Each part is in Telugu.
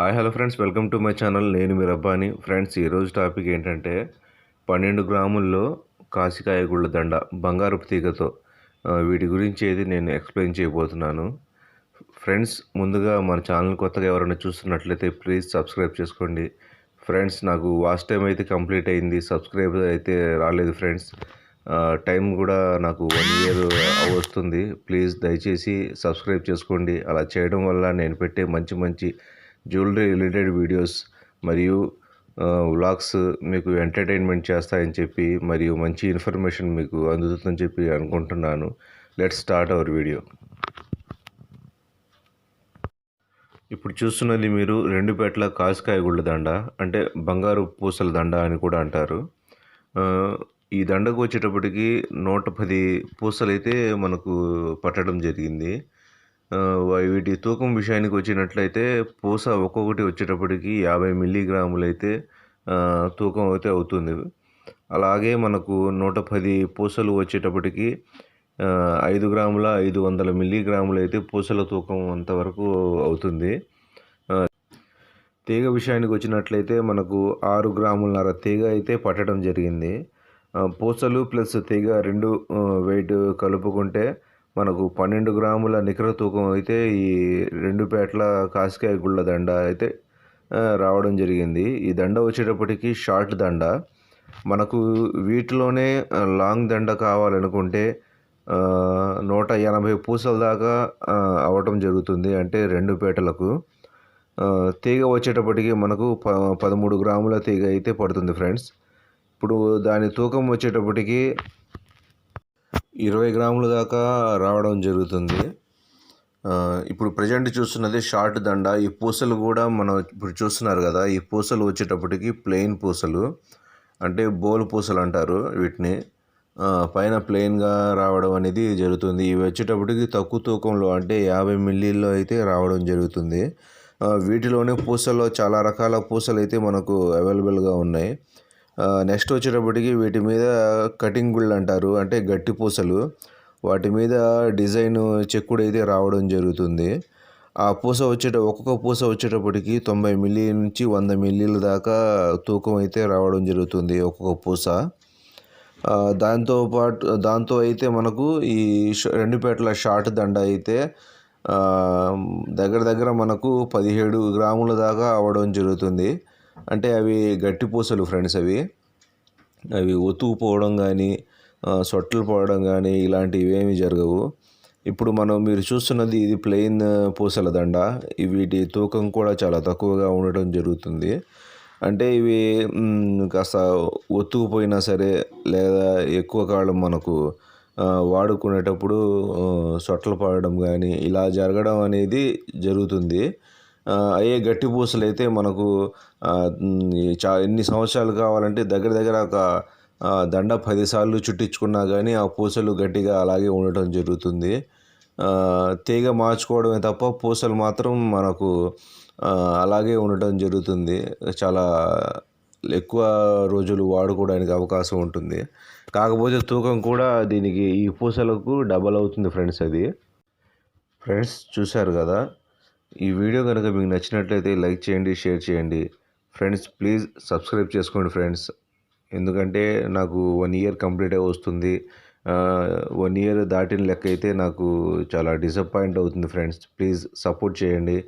Hi hello friends. Welcome to my channel. నేను మీ రబ్బాని. ఫ్రెండ్స్ ఈరోజు టాపిక్ ఏంటంటే పన్నెండు గ్రాముల్లో కాసికాయ గుళ్ళ దండ బంగారపు తీగతో. వీటి గురించి ఏది నేను ఎక్స్ప్లెయిన్ చేయబోతున్నాను. ఫ్రెండ్స్ ముందుగా మన ఛానల్ కొత్తగా ఎవరైనా చూస్తున్నట్లయితే ప్లీజ్ సబ్స్క్రైబ్ చేసుకోండి. ఫ్రెండ్స్ నాకు వాస్ట్ టైం అయితే కంప్లీట్ అయింది. సబ్స్క్రైబ్ అయితే రాలేదు ఫ్రెండ్స్. టైం కూడా నాకు వన్ ఇయర్ వస్తుంది. ప్లీజ్ దయచేసి సబ్స్క్రైబ్ చేసుకోండి. అలా చేయడం వల్ల నేను పెట్టే మంచి మంచి జ్యువెలరీ రిలేటెడ్ వీడియోస్ మరియు వ్లాగ్స్ మీకు ఎంటర్టైన్మెంట్ చేస్తాయని చెప్పి మరియు మంచి ఇన్ఫర్మేషన్ మీకు అందుతుందని చెప్పి అనుకుంటున్నాను. లెట్ స్టార్ట్ అవర్ వీడియో ఇప్పుడు చూస్తున్నది మీరు రెండు పేట్ల కాసుకాయ గుళ్ళ దండ అంటే బంగారు పూసల దండ అని కూడా అంటారు. ఈ దండకు వచ్చేటప్పటికి నూట పది పూసలు అయితే మనకు పట్టడం జరిగింది. వీటి తూకం విషయానికి వచ్చినట్లయితే పూస ఒక్కొక్కటి వచ్చేటప్పటికి యాభై మిల్లీగ్రాములు అయితే తూకం అయితే అవుతుంది. అలాగే మనకు నూట పది పూసలు వచ్చేటప్పటికి ఐదు గ్రాముల ఐదు వందల మిల్లీగ్రాములు అయితే పూసల తూకం అంతవరకు అవుతుంది. తీగ విషయానికి వచ్చినట్లయితే మనకు ఆరు గ్రాములన్నర తీగ అయితే పట్టడం జరిగింది. పూసలు ప్లస్ తీగ రెండు వెయిట్ కలుపుకుంటే మనకు పన్నెండు గ్రాముల నికర తూకం అయితే ఈ రెండు పేట్ల కాసికాయ గుళ్ళ దండ అయితే రావడం జరిగింది. ఈ దండ వచ్చేటప్పటికి షార్ట్ దండ. మనకు వీటిలోనే లాంగ్ దండ కావాలనుకుంటే నూట ఎనభై పూసల దాకా అవ్వటం జరుగుతుంది. అంటే రెండు పేటలకు. తీగ వచ్చేటప్పటికి మనకు ప పదమూడు గ్రాముల తీగ అయితే పడుతుంది ఫ్రెండ్స్. ఇప్పుడు దాని తూకం వచ్చేటప్పటికి ఇరవై గ్రాముల దాకా రావడం జరుగుతుంది. ఇప్పుడు ప్రజెంట్ చూస్తున్నది షార్ట్ దండ. ఈ పూసలు కూడా మనం ఇప్పుడు చూస్తున్నారు కదా ఈ పూసలు వచ్చేటప్పటికి ప్లెయిన్ పూసలు అంటే బోల్ పూసలు అంటారు వీటిని. పైన ప్లెయిన్గా రావడం అనేది జరుగుతుంది. ఇవి వచ్చేటప్పటికి తక్కువ తూకంలో అంటే యాభై మిల్లీల్లో అయితే రావడం జరుగుతుంది. వీటిలోనే పూసల్లో చాలా రకాల పూసలు అయితే మనకు అవైలబుల్గా ఉన్నాయి. నెక్స్ట్ వచ్చేటప్పటికి వీటి మీద కటింగ్ గుళ్ళు అంటారు అంటే గట్టి పూసలు. వాటి మీద డిజైన్ చెక్కుడు అయితే రావడం జరుగుతుంది. ఆ పూస వచ్చేట ఒక్కొక్క పూస వచ్చేటప్పటికి తొంభై మిల్లీ నుంచి వంద మిల్లీల దాకా తూకం అయితే రావడం జరుగుతుంది ఒక్కొక్క పూస. దాంతో పాటు దాంతో అయితే మనకు ఈ రెండు పేటల షార్ట్ దండ అయితే దగ్గర దగ్గర మనకు పదిహేడు గ్రాముల దాకా అవ్వడం జరుగుతుంది. అంటే అవి గట్టి పూసలు ఫ్రెండ్స్ అవి. అవి ఒత్తుకుపోవడం కానీ సొట్టలు పోవడం కానీ ఇలాంటివి ఏమీ జరగవు. ఇప్పుడు మనం మీరు చూస్తున్నది ఇది ప్లెయిన్ పూసల దండ. వీటి తూకం కూడా చాలా తక్కువగా ఉండటం జరుగుతుంది. అంటే ఇవి కాస్త ఒత్తుకుపోయినా సరే లేదా ఎక్కువ కాలం మనకు వాడుకునేటప్పుడు సొట్టలు పడడం కానీ ఇలా జరగడం అనేది జరుగుతుంది. అయ్యే గట్టి పూసలు అయితే మనకు చా ఎన్ని సంవత్సరాలు కావాలంటే దగ్గర దగ్గర ఒక దండ పదిసార్లు చుట్టించుకున్నా కానీ ఆ పూసలు గట్టిగా అలాగే ఉండటం జరుగుతుంది. తీగ మార్చుకోవడమే తప్ప పూసలు మాత్రం మనకు అలాగే ఉండటం జరుగుతుంది. చాలా ఎక్కువ రోజులు వాడుకోవడానికి అవకాశం ఉంటుంది. కాకపోతే తూకం కూడా దీనికి ఈ పూసలకు డబల్ అవుతుంది ఫ్రెండ్స్ అది. ఫ్రెండ్స్ చూశారు కదా? ఈ వీడియో కనుక మీకు నచ్చినట్లయితే లైక్ చేయండి షేర్ చేయండి. ఫ్రెండ్స్ ప్లీజ్ సబ్స్క్రైబ్ చేసుకోండి ఫ్రెండ్స్. ఎందుకంటే నాకు వన్ ఇయర్ కంప్లీట్ అయి వస్తుంది వన్ ఇయర్ దాటిన లెక్క అయితే నాకు చాలా డిసప్పాయింట్ అవుతుంది ఫ్రెండ్స్. ప్లీజ్ సపోర్ట్ చేయండి.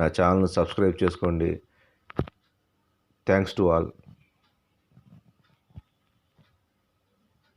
నా ఛానల్ సబ్స్క్రైబ్ చేసుకోండి. Thanks to all.